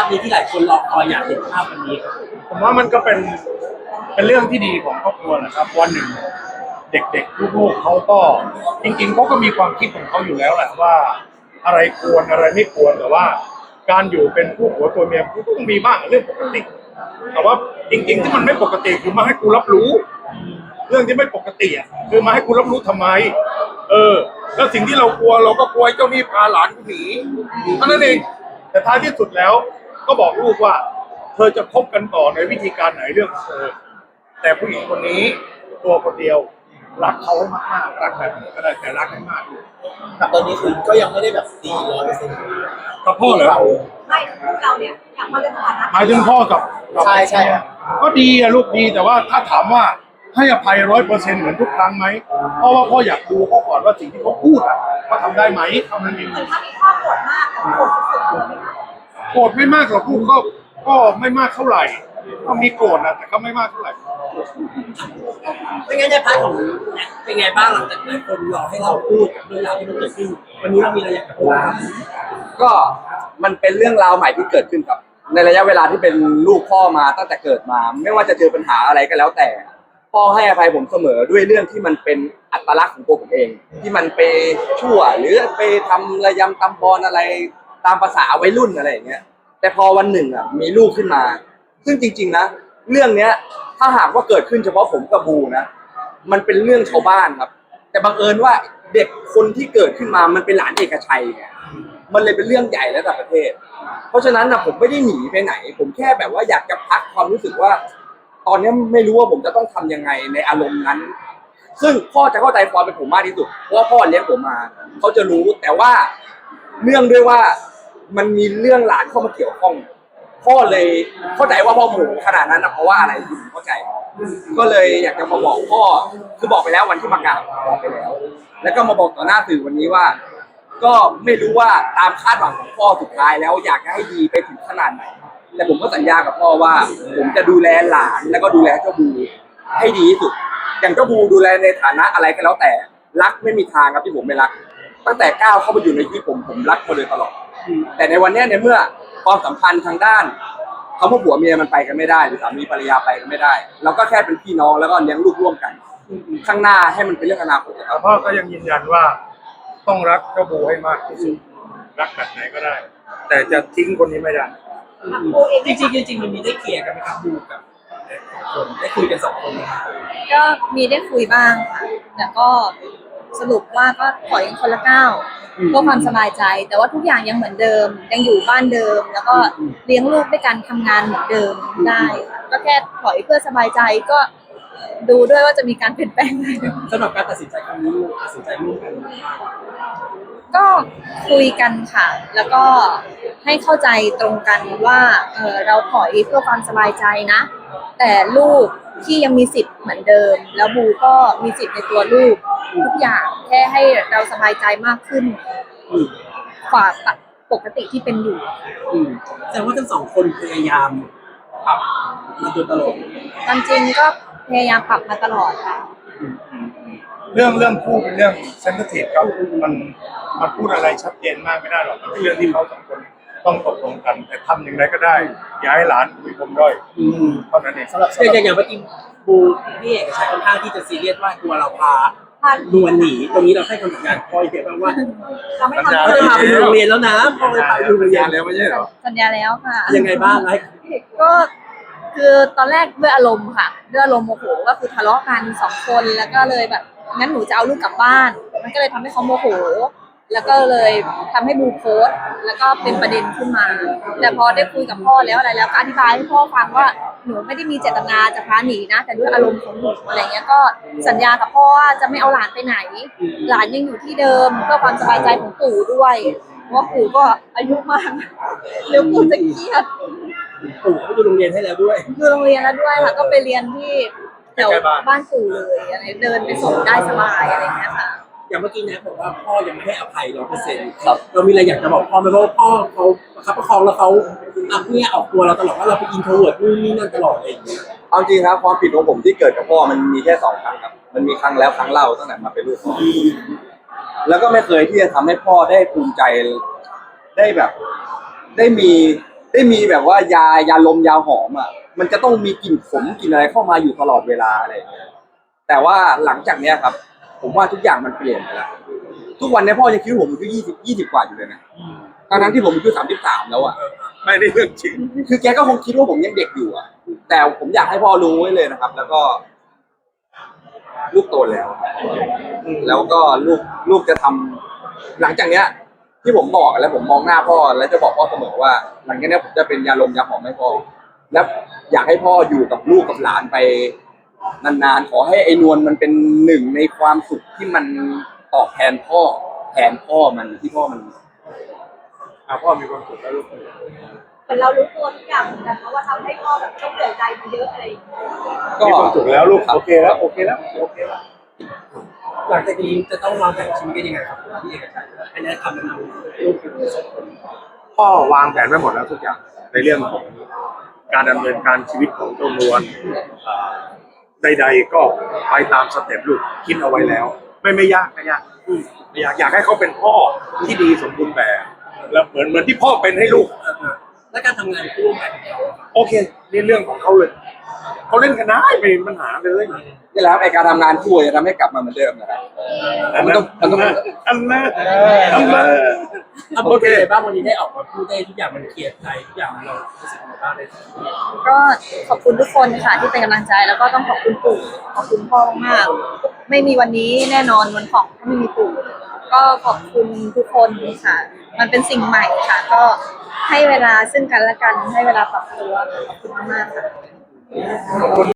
าพนี้ที่หลายคนรอคอยอยากเห็นภาพวันนี้ครับผมว่ามันก็เป็นเป็นเรื่องที่ดีของครอบครัวนะครับวันหนึ่งเด็กๆลูกๆเขาก็จริงๆเขาก็มีความคิดของเขาอยู่แล้วแหละว่า อะไรควรอะไรไม่ควรแต่ว่า การอยู่เป็นผู้หัวตัวเมียก็ต้องมีบ้างเรื่องปกติ แต่ว่าจริง ๆ ที่มันไม่ปกติคือมาให้กูรับรู้ เรื่องที่ไม่ปกติอะคือมาให้กูรับรู้ทำไม เออ แล้วสิ่งที่เรากลัวเราก็กลัวไอ้เจ้าหนี้พาหลานกูหนีเท่านั้นเองแต่ท้ายที่สุดแล้ว ก็บอกลูกว่า เธอจะคบกันต่อในวิธีการไหนเรื่องของเธอ แต่ผู้หญิงคนนี้ตัวคนเดียวรักเขาให้มากๆรักแบบไหนก็ได้แต่รักให้มากด้วยตอนนี้คือก็ยังไม่ได้แบบดีร้อยเปอร์เซ็นต์กับพ่อเหรอไม่พวกเราเนี่ยอยากมาเป็นสถานะหมายถึงพ่อกับกับใช่ใช่ก็ดีอะลูกดีแต่ว่าถ้าถามว่าให้อภัยร้อยเปอร์เซ็นต์เหมือนทุกครั้งไหมเพราะว่าพ่ออยากดูเขาก่อนว่าสิ่งที่เขาพูดอะว่าทำได้ไหมเท่านั้นเองเหมือนถ้ามีข้อโกรธมากแต่โกร โกรธไม่มากหรอกลูกก็ก็ไม่มากเท่าไหร่ ก็มีโกรธนะแต่ก็ไม่มากเท่าไหร่ไม่งั้นในพาร์ทของแน็กเป็นไงบ้างหลังจากหลายคนรอให้เราพูดกับเรื่องราวที่มันเกิดขึ้นวันนี้เรามีอะไรอยากจะพูดครับก็มันเป็นเรื่องราวใหม่ที่เกิดขึ้นครับ ในระยะเวลาที่เป็นลูกพ่อมาตั้งแต่เกิดมา ไม่ว่าจะเจอปัญหาอะไรก็แล้วแต่ พ่อให้อภัยผมเสมอด้วยเรื่องที่มันเป็นอัตลักษณ์ของตัวผมเอง ที่มันไปชั่วหรือไปทำระยำตำบอลอะไร ตามภาษาวัยรุ่นอะไรอย่างเงี้ย แต่พอวันหนึ่งอะมีลูกขึ้นมา ซึ่งจริง ๆนะเรื่องเนี้ย ถ้าหากว่าเกิดขึ้นเฉพาะผมกับบูนะมันเป็นเรื่องชาวบ้านครับ แต่บังเอิญว่าเด็กคนที่เกิดขึ้นมามันเป็นหลานเอกชัยไงมันเลยเป็นเรื่องใหญ่ระดับประเทศ เพราะฉะนั้นนะผมไม่ได้หนีไปไหน ผมแค่แบบว่าอยากจะพักความรู้สึกว่า ตอนนี้ไม่รู้ว่าผมจะต้องทำยังไงในอารมณ์นั้น ซึ่งพ่อจะเข้าใจความเป็นผมมากที่สุดเพราะว่าพ่อเลี้ยงผมมา เขาจะรู้แต่ว่าเนื่องด้วยว่า มันมีเรื่องหลานเข้ามาเกี่ยวข้อง พ่อเลยเข้าใจว่าพ่อโมโหขนาดนั้นนะเพราะว่าอะไรผมเข้าใจ ก็เลยอยากจะมาบอกพ่อคือบอกไปแล้ววันที่มากราบบอกไปแล้ว แล้วก็มาบอกต่อหน้าสื่อวันนี้ว่า ก็ไม่รู้ว่าตามคาดหวังของพ่อสุดท้ายแล้วอยากจะให้ดีไปถึงขนาดไหนแต่ผมก็สัญญากับพ่อว่า ผมจะดูแลหลานแล้วก็ดูแลเจ้าบูให้ดีที่สุด อย่างเจ้าบูดูแลในฐานะอะไรก็แล้วแต่รักไม่มีทางครับที่ผมไม่รัก ตั้งแต่ก้าวเข้ามาอยู่ในชีวิตผมผมรักมาโดยตลอด แต่ในวันเนี้ยในเมื่อความสัมพันธ์ทางด้านคำว่าผัวเมียมันไปกันไม่ได้หรือสามีภรรยาไปกันไม่ได้ เราก็แค่เป็นพี่น้องแล้วก็เลี้ยงลูกร่วมกัน ข้างหน้าให้มันเป็นเรื่องอนาคตนะครับแต่พ่อก็ยังยืนยันว่าต้องรักเจ้าบูให้มากที่สุดรักแบบไหนก็ได้ แต่จะทิ้งคนนี้ไม่ได้อะโอเองจริงๆจริงๆมันมีได้เคลียร์กันไหมครับดูกับคนได้คุยกันสองคนไหมครับ ก็มีได้คุยบ้างค่ะแต่ก็ สรุปว่าก็ถอยกันคนละก้าวเพื่อความสบายใจ แต่ว่าทุกอย่างยังเหมือนเดิม ยังอยู่บ้านเดิม แล้วก็เลี้ยงลูกด้วยกันทำงานเหมือนเดิมได้ค่ะก็แค่ถอยเพื่อสบายใจก็ดูด้วยว่าจะมีการเปลี่ยนแปลงไหมสำหรับการตัดสินใจครั้งนี้ลูกตัดสินใจร่วมกันก็คุยกันค่ะ แล้วก็ ให้เข้าใจตรงกันว่าเออเราถอยเพื่อความสบายใจนะ แต่ลูกที่ยังมีสิทธิ์เหมือนเดิม แล้วบูก็มีสิทธิ์ในตัวลูกทุกอย่างแค่ให้เราสบายใจมากขึ้นอืมกว่าปกติที่เป็นอยู่อืมแสดงว่าทั้งสองคนพยายามปรับมาโดยตลอดตามจริงก็พยายามปรับมาตลอดค่ะเรื่องเรื่องคู่เป็นเรื่องเซนซิทีฟครับมันมันพูดอะไรชัดเจนมากไม่ได้หรอกมันเป็นเรื่องที่เขาสองคน ต้องตกลงกันแต่ทำอย่างไรก็ได้ อย่าให้หลานมีปมด้อยอืมเท่านั้นเองสำหรับอย่างอย่างอย่างเมื่อกี้บูพี่เอกชัยค่อนข้างที่จะซีเรียสว่ากลัวเราพาพานวลหนีตรงนี้เราให้คำสัญญาณพ่อเยอะมากว่าเราไม่ทำเขาจะพาไปดูโรงเรียนแล้วนะพ่อจะพาไปดูโรงเรียนแล้วไม่ใช่เหรอสัญญาแล้วค่ะ ยังไงบ้างให้ก็คือตอนแรกด้วยอารมณ์ค่ะด้วยอารมณ์โมโหก็คือทะเลาะกันสองคนแล้วก็เลยแบบงั้นหนูจะเอาลูกกลับบ้าน มันก็เลยทำให้เขาโมโห แล้วก็เลยทำให้บูโพสต์แล้วก็เป็นประเด็นขึ้นมา แต่พอได้คุยกับพ่อแล้วอะไรแล้วก็อธิบายให้พ่อฟังว่าหนูไม่ได้มีเจตนาจะพาหนีนะ แต่ด้วยอารมณ์ของหนูอะไรเงี้ยก็สัญญากับพ่อว่าจะไม่เอาหลานไปไหน หลานยังอยู่ที่เดิมเพื่อความสบายใจของปู่ด้วยเพราะว่าปู่ก็อายุมากเดี๋ยวปู่จะเครียดปู่เขาไปดูโรงเรียนให้แล้วด้วยดูโรงเรียนแล้วด้วยค่ะก็ไปเรียนที่แถวบ้านปู่เลยอะไรเดินไปส่งได้สบายอะไรอย่างเงี้ยค่ะ อย่างเมื่อกี้นะบอกว่าพ่อยังไม่ให้อภัยร้อยเปอร์เซ็นต์ครับ เรามีอะไรอยากจะบอกพ่อไหมเพราะว่าพ่อเขาประคับประคองแล้วเขาอะเนี่ยออกตัวเราตลอดว่าเราเป็นอินโทรเวิร์ดนู่นนี่นั่นตลอดอะไรอย่างเงี้ยเอาจริงครับความผิดของผมที่เกิดกับพ่อมันมีแค่สองครั้งครับ มันมีครั้งแล้วครั้งเล่าตั้งแต่มาเป็นลูกพ่อแล้วก็ไม่เคยที่จะทำให้พ่อได้ภูมิใจได้แบบ ได้มีได้มีแบบว่ายายาลมยาหอมอะ มันจะต้องมีกลิ่นขมกลิ่นอะไรเข้ามาอยู่ตลอดเวลาอะไรอย่างเงี้ยแต่ว่าหลังจากเนี้ยครับ ผมว่าทุกอย่างมันเปลี่ยนไปแล้วทุกวันเนี้ยพ่อยังคิดว่าผมอายุยี่สิบยี่สิบกว่าอยู่เลยนะทั้งนั้นที่ผมอายุสามสิบสามแล้วอะไม่ได้เรื่องจริงคือแกก็คงคิดว่าผมยังเด็กอยู่อะ แต่ผมอยากให้พ่อรู้ไว้เลยนะครับ แล้วก็ ลูกโตแล้ว แล้วก็ลูกลูกจะทำหลังจากเนี้ย ที่ผมบอกแล้วผมมองหน้าพ่อ แล้วจะบอกพ่อเสมอว่า หลังจากเนี้ยผมจะเป็นยาลมยาหอมให้พ่อ และอยากให้พ่ออยู่กับลูกกับหลานไป นานๆขอให้ไอ้นวลมันเป็นหนึ่งในความสุขที่มันตอบแทนพ่อ แทนพ่อมันที่พ่อมันอะพ่อมีความสุขแล้วลูกเหมือนเรารู้ตัวทุกอย่างเหมือนกันเพราะว่าทำให้พ่อแบบต้องเสียใจมาเยอะอะไรอย่างเงี้ยก็มีความสุขแล้วลูกโอเคแล้วโอเคแล้วโอเคแล้วหลังจากนี้จะต้องวางแผนชีวิตกันยังไงครับพี่เอกชัยอันนี้คำแนะนำลูกคือสองคนพ่อวางแผนไว้หมดแล้วทุกอย่างในเรื่องของการดำเนินการชีวิตของเจ้านวลอ่า ใด ๆ ก็ไปตามสเต็ปลูกคิดเอาไว้แล้ว ไม่ไม่ยากไม่ยากอืมไม่อยากอยากให้เขาเป็นพ่อที่ดีสมบูรณ์แบบ แล้วเหมือนเหมือนที่พ่อเป็นให้ลูก และการทำงานคู่กันของเขาโอเคนี่เรื่องของเขาเลยเขาเล่นกันได้ไม่มีปัญหาเลยนี่แหละครับไอการทำงานคู่จะทำให้กลับมาเหมือนเดิมนะครับมันต้องมันต้องอันนั้นอันนั้น เอาโอเคบ้างวันนี้ได้ออกมาพูดได้ทุกอย่างมันเคลียร์ใจทุกอย่างเรารู้สึกยังไงบ้างเลยก็ขอบคุณทุกคนค่ะที่เป็นกำลังใจแล้วก็ต้องขอบคุณปู่ขอบคุณพ่อมากๆไม่มีวันนี้แน่นอนวันของถ้าไม่มีปู่ก็ขอบคุณทุกคนค่ะ มันเป็นสิ่งใหม่ค่ะ ก็ให้เวลาซึ่งกันและกันให้เวลาปรับตัวขอบคุณมากๆค่ะ